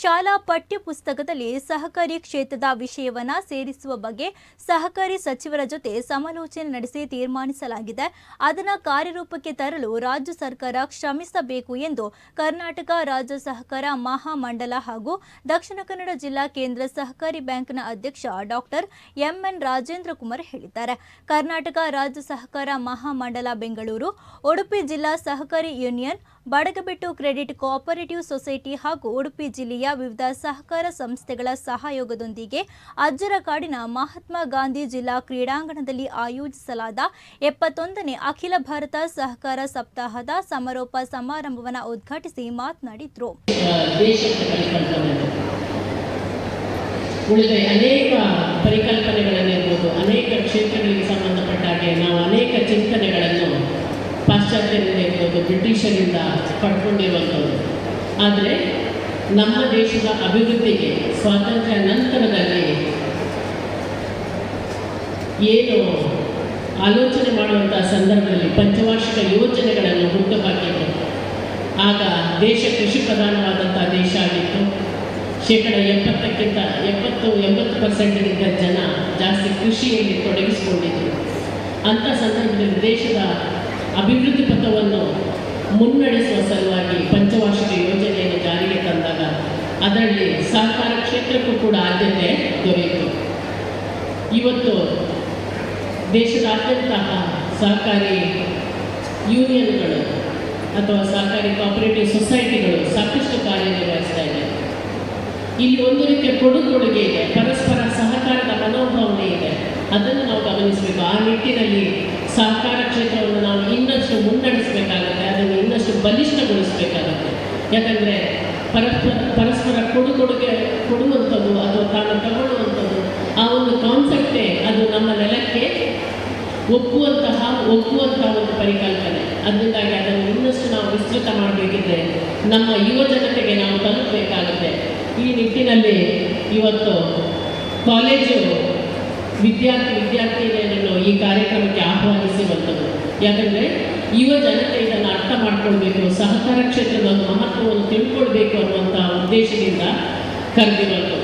ಶಾಲಾ ಪಠ್ಯಪುಸ್ತಕದಲ್ಲಿ ಸಹಕಾರಿ ಕ್ಷೇತ್ರದ ವಿಷಯವನ್ನು ಸೇರಿಸುವ ಬಗ್ಗೆ ಸಹಕಾರಿ ಸಚಿವರ ಜೊತೆ ಸಮಾಲೋಚನೆ ನಡೆಸಿ ತೀರ್ಮಾನಿಸಲಾಗಿದೆ. ಅದನ್ನು ಕಾರ್ಯರೂಪಕ್ಕೆ ತರಲು ರಾಜ್ಯ ಸರ್ಕಾರ ಶ್ರಮಿಸಬೇಕು ಎಂದು ಕರ್ನಾಟಕ ರಾಜ್ಯ ಸಹಕಾರ ಮಹಾಮಂಡಲ ಹಾಗೂ ದಕ್ಷಿಣ ಕನ್ನಡ ಜಿಲ್ಲಾ ಕೇಂದ್ರ ಸಹಕಾರಿ ಬ್ಯಾಂಕ್ನ ಅಧ್ಯಕ್ಷ ಡಾಕ್ಟರ್ ಎಂಎನ್ ರಾಜೇಂದ್ರ ಕುಮಾರ್ ಹೇಳಿದ್ದಾರೆ. ಕರ್ನಾಟಕ ರಾಜ್ಯ ಸಹಕಾರ ಮಹಾಮಂಡಲ ಬೆಂಗಳೂರು, ಉಡುಪಿ ಜಿಲ್ಲಾ ಸಹಕಾರಿ union Badagabettu credit cooperative society ಹಾಗೂ ಉಡುಪಿ ಜಿಲ್ಲೆಯ ವಿವಿಧ ಸಹಕಾರ ಸಂಸ್ಥೆಗಳ ಸಹಯೋಗದೊಂದಿಗೆ ಅಜ್ಜರಕಾಡಿನ ಮಹಾತ್ಮ ಗಾಂಧಿ ಜಿಲ್ಲಾ ಕ್ರೀಡಾಂಗಣದಲ್ಲಿ ಆಯೋಜಿಸಲಾದ ಎಪ್ಪತ್ತೊಂದನೇ ಅಖಿಲ ಭಾರತ ಸಹಕಾರ ಸಪ್ತಾಹದ ಸಮಾರೋಪ ಸಮಾರಂಭವನ್ನು ಉದ್ಘಾಟಿಸಿ ಮಾತನಾಡಿದರು. ಉಳಿದ ಅನೇಕ ಪರಿಕಲ್ಪನೆಗಳನ್ನಿರ್ಬೋದು ಅನೇಕ ಕ್ಷೇತ್ರಗಳಿಗೆ ಸಂಬಂಧಪಟ್ಟ ಹಾಗೆ ನಾವು ಅನೇಕ ಚಿಂತನೆಗಳನ್ನು ಪಾಶ್ಚಾತ್ಯರಿಂದ ಇರ್ಬೋದು ಬ್ರಿಟಿಷರಿಂದ ಪಡ್ಕೊಂಡಿರುವಂಥದ್ದು ಆದರೆ ನಮ್ಮ ದೇಶದ ಅಭಿವೃದ್ಧಿಗೆ ಸ್ವಾತಂತ್ರ್ಯ ನಂತರದಲ್ಲಿ ಏನು ಆಲೋಚನೆ ಮಾಡುವಂಥ ಸಂದರ್ಭದಲ್ಲಿ ಪಂಚವಾರ್ಷಿಕ ಯೋಜನೆಗಳನ್ನು ಹುಟ್ಟುಹಾಕಿದ್ರು. ಆಗ ದೇಶ ಕೃಷಿ ಪ್ರಧಾನವಾದಂಥ ದೇಶ ಆಗಿತ್ತು. ಶೇಕಡ ಎಪ್ಪತ್ತಕ್ಕಿಂತ ಎಪ್ಪತ್ತು, ಎಂಬತ್ತು ಪರ್ಸೆಂಟ್ಗಿಂತ ಜನ ಜಾಸ್ತಿ ಕೃಷಿಯಲ್ಲಿ ತೊಡಗಿಸಿಕೊಂಡಿದ್ರು. ಅಂಥ ಸಂದರ್ಭದಲ್ಲಿ ದೇಶದ ಅಭಿವೃದ್ಧಿ ಪಥವನ್ನು ಮುನ್ನಡೆಸುವ ಸಲುವಾಗಿ ಪಂಚವಾರ್ಷಿಕ ಯೋಜನೆಯನ್ನು ಜಾರಿಗೆ ತಂದಾಗ ಅದರಲ್ಲಿ ಸಹಕಾರ ಕ್ಷೇತ್ರಕ್ಕೂ ಕೂಡ ಆದ್ಯತೆ ದೊರೆಯಿತು. ಇವತ್ತು ದೇಶದಾದ್ಯಂತ ಸಹಕಾರಿ ಯೂನಿಯನ್ಗಳು ಅಥವಾ ಸಹಕಾರಿ ಕೋಆಪರೇಟಿವ್ ಸೊಸೈಟಿಗಳು ಸಾಕಷ್ಟು ಕಾರ್ಯನಿರ್ವಹಿಸ್ತಾ ಇದೆ. ಇಲ್ಲಿ ಒಂದು ರೀತಿಯ ಕೊಡುಕೊಡುಗೆ ಇದೆ, ಪರಸ್ಪರ ಸಹಕಾರದ ಮನೋಭಾವನೆ ಇದೆ. ಅದನ್ನು ನಾವು ಗಮನಿಸಬೇಕು. ಆ ನಿಟ್ಟಿನಲ್ಲಿ ಸಹಕಾರ ಕ್ಷೇತ್ರವನ್ನು ನಾವು ಇನ್ನಷ್ಟು ಮುನ್ನಡೆಸಬೇಕಾಗುತ್ತೆ ಅದನ್ನು ಇನ್ನಷ್ಟು ಬಲಿಷ್ಠಗೊಳಿಸಬೇಕಾಗುತ್ತೆ. ಯಾಕಂದರೆ ಪರಸ್ಪರ ಪರಸ್ಪರ ಕೊಡು ಕೊಡುಗೆ, ಕೊಡುವಂಥದ್ದು, ಅಥವಾ ತಾನು ತಗೊಳ್ಳುವಂಥದ್ದು, ಆ ಒಂದು ಕಾನ್ಸೆಪ್ಟೇ ಅದು ನಮ್ಮ ನೆಲಕ್ಕೆ ಒಪ್ಪುವಂತಹ ಒಪ್ಪುವಂತಹ ಒಂದು ಪರಿಕಲ್ಪನೆ. ಅದರಿಂದಾಗಿ ಅದನ್ನು ಇನ್ನಷ್ಟು ನಾವು ವಿಸ್ತೃತ ಮಾಡಬೇಕಿದ್ರೆ ನಮ್ಮ ಯುವ ಜನತೆಗೆ ನಾವು ತಲುಪಬೇಕಾಗುತ್ತೆ. ಈ ನಿಟ್ಟಿನಲ್ಲಿ ಇವತ್ತು ಕಾಲೇಜು ವಿದ್ಯಾರ್ಥಿ ವಿದ್ಯಾರ್ಥಿನಿಯರನ್ನು ಈ ಕಾರ್ಯಕ್ರಮಕ್ಕೆ ಆಹ್ವಾನಿಸಿರುವಂಥದ್ದು ಯಾಕಂದರೆ ಯುವ ಜನತೆ ಇದನ್ನು ಅರ್ಥ ಮಾಡ್ಕೊಳ್ಬೇಕು, ಸಹಕಾರ ಕ್ಷೇತ್ರದ ಒಂದು ಮಹತ್ವವನ್ನು ತಿಳ್ಕೊಳ್ಬೇಕು ಅನ್ನುವಂಥ ಉದ್ದೇಶದಿಂದ ಕರೆದಿರುವಂಥದ್ದು